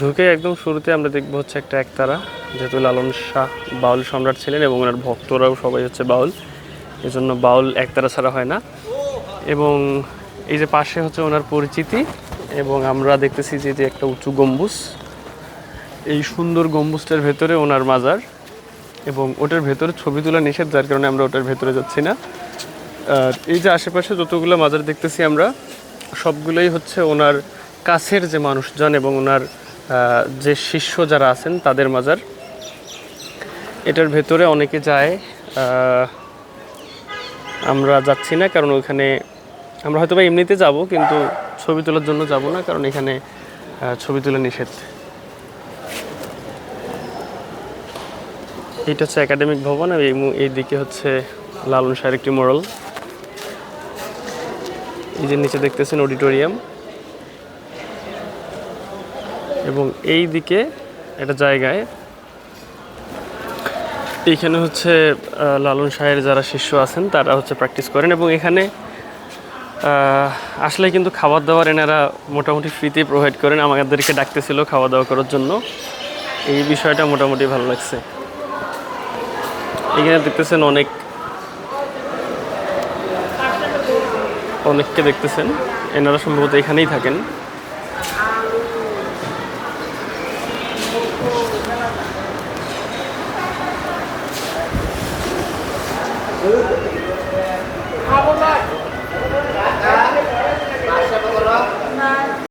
ঢুকে একদম শুরুতে আমরা দেখব হচ্ছে একটা একতারা, যেহেতু লালন শাহ বাউল সম্রাট ছিলেন এবং ওনার ভক্তরাও সবাই হচ্ছে বাউল, এজন্য বাউল একতারা ছাড়া হয় না। এবং এই যে পাশে হচ্ছে ওনার পরিচিতি এবং আমরা দেখতেছি যে একটা উঁচু গম্বুজ। এই সুন্দর গম্বুজটার ভেতরে ওনার মাজার এবং ওটার ভেতরে ছবি তোলা নিষেধ, যার কারণে আমরা ওটার ভেতরে যাচ্ছি না। এই যে আশেপাশে যতগুলো মাজার দেখতেছি আমরা, সবগুলোই হচ্ছে ওনার কাছের যে মানুষজন এবং ওনার যে শিষ্য যারা আছেন তাদের মাজার, এটার ভেতরে অনেকে যায় আমরা যাচ্ছি না কারণ ওখানে আমরা হয়তো বা এমনিতে যাব, কিন্তু ছবি তোলার জন্য যাব না কারণ এখানে ছবি তোলা নিষেধ। এটা হচ্ছে একাডেমিক ভবন আর এই এই দিকে হচ্ছে লালন শাহের একটি মোড়ল। এই যে নিচে দেখতেছেন অডিটোরিয়াম। এবং এই দিকে একটা জায়গায়। এইখানে হচ্ছে লালন শাহের যারা শিষ্য আছেন, তারা হচ্ছে প্র্যাকটিস করেন এবং এখানে আসলে কিন্তু খাবার দাবার এনারা মোটামুটি ফ্রিতে প্রোভাইড করেন। আমাদেরকে ডাকতেছিল খাওয়া দাওয়া করার জন্য। এই বিষয়টা মোটামুটি ভালো লাগছে। এখানে দেখতেছেন অনেক, অনেককে দেখতেছেন। এনারা সম্ভবত এখানেই থাকেন। How about that?